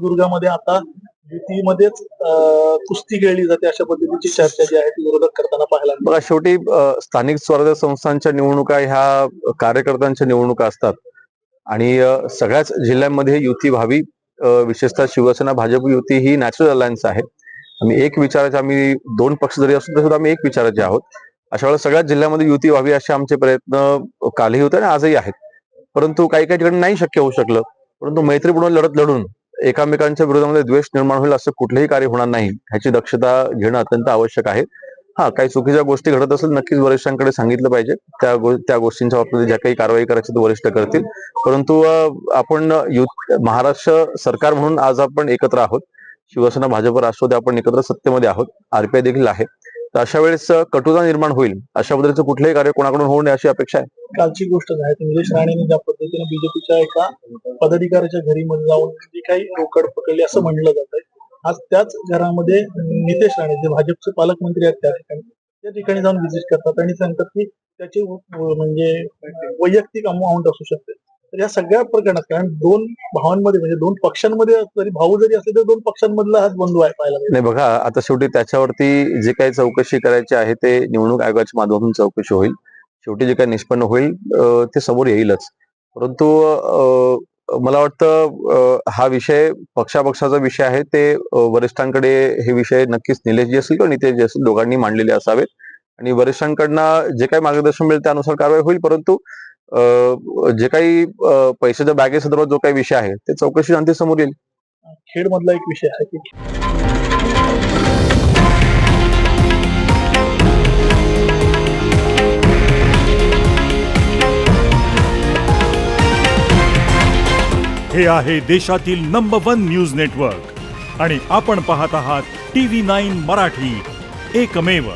दुर्गामध्ये आता युतीमध्येच कुस्ती खेळली जाते अशा पद्धतीची चर्चा जी आहे ती विरोधक करताना पाहायला बघा शेवटी स्थानिक स्वराज्य संस्थांच्या निवडणुका ह्या कार्यकर्त्यांच्या निवडणुका असतात. आणि सगळ्याच जिल्ह्यांमध्ये युती व्हावी विशेषतः शिवसेना भाजप युती ही नॅचरल अलायन्स आहे. आम्ही एक विचाराचे आम्ही दोन पक्ष जरी असून तरी सुद्धा आम्ही एक विचाराचे आहोत. अशा वेळेला सगळ्याच जिल्ह्यामध्ये युती व्हावी असे आमचे प्रयत्न कालही होते आणि आजही आहेत. परंतु काही काही ठिकाणी नाही शक्य होऊ शकलं. परंतु मैत्रीपूर्ण लढत लढून एकामेकांच्या विरोधामध्ये द्वेष निर्माण होईल असं कुठलंही कार्य होणार नाही ह्याची दक्षता घेणं अत्यंत आवश्यक आहे. हा काही चुकीच्या गोष्टी घडत असेल नक्कीच वरिष्ठांकडे सांगितलं पाहिजे. त्या गो- त्या गोष्टींच्या बाबतीत ज्या काही कारवाई करायची ते वरिष्ठ करतील. परंतु आपण महाराष्ट्र सरकार म्हणून आज आपण एकत्र आहोत. शिवसेना भाजप राष्ट्रवादी आपण एकत्र सत्तेमध्ये आहोत. आरपीआय देखील आहे. तर अशा वेळेस कटुता निर्माण होईल. अशा पद्धतीचं कुठलंही कार्य कोणाकडून होऊ नये अशी अपेक्षा आहे. कालची गोष्ट आहे. निलेश राणे ज्या पद्धतीने बीजेपीच्या एका पदाधिकाऱ्याच्या घरी मध्ये जाऊन जी काही रोकड पकडली असं म्हणलं जात आहे आज त्याच घरामध्ये नितेश राणे जे भाजपचे पालकमंत्री आहेत त्या ठिकाणी त्या ठिकाणी जाऊन व्हिजिट करतात आणि सांगतात की त्याची म्हणजे वैयक्तिक अमाऊंट असू शकते. या सगळ्या प्रकरणात कारण दोन भावांमध्ये म्हणजे दोन पक्षांमध्ये जरी भाऊ जरी असले तरी दोन पक्षांमधला हाच बंधू आहे पाहायला मिळतो. नाही बघा आता शेवटी त्याच्यावरती जे काही चौकशी करायची आहे ते निवडणूक आयोगाच्या माध्यमातून चौकशी होईल. शेवटी जे काही निष्पन्न होईल ते समोर येईलच. परंतु अ, मला वाटतं हा विषय पक्षापक्षाचा विषय आहे ते वरिष्ठांकडे हे विषय नक्कीच निलेशजी असतील किंवा नितेशजी असतील दोघांनी मांडलेले असावेत. आणि वरिष्ठांकडनं जे काही मार्गदर्शन मिळेल त्यानुसार कारवाई होईल परंतु जे काही अ, पैशाच्या बॅगेसंदर्भात जो काही विषय आहे ते चौकशी अंती समोर येईल. खेड मधला एक विषय आहे की हे आहे देशातील नंबर वन न्यूज नेटवर्क आणि आपण पाहत आहात टी व्ही नाईन मराठी. एकमेव.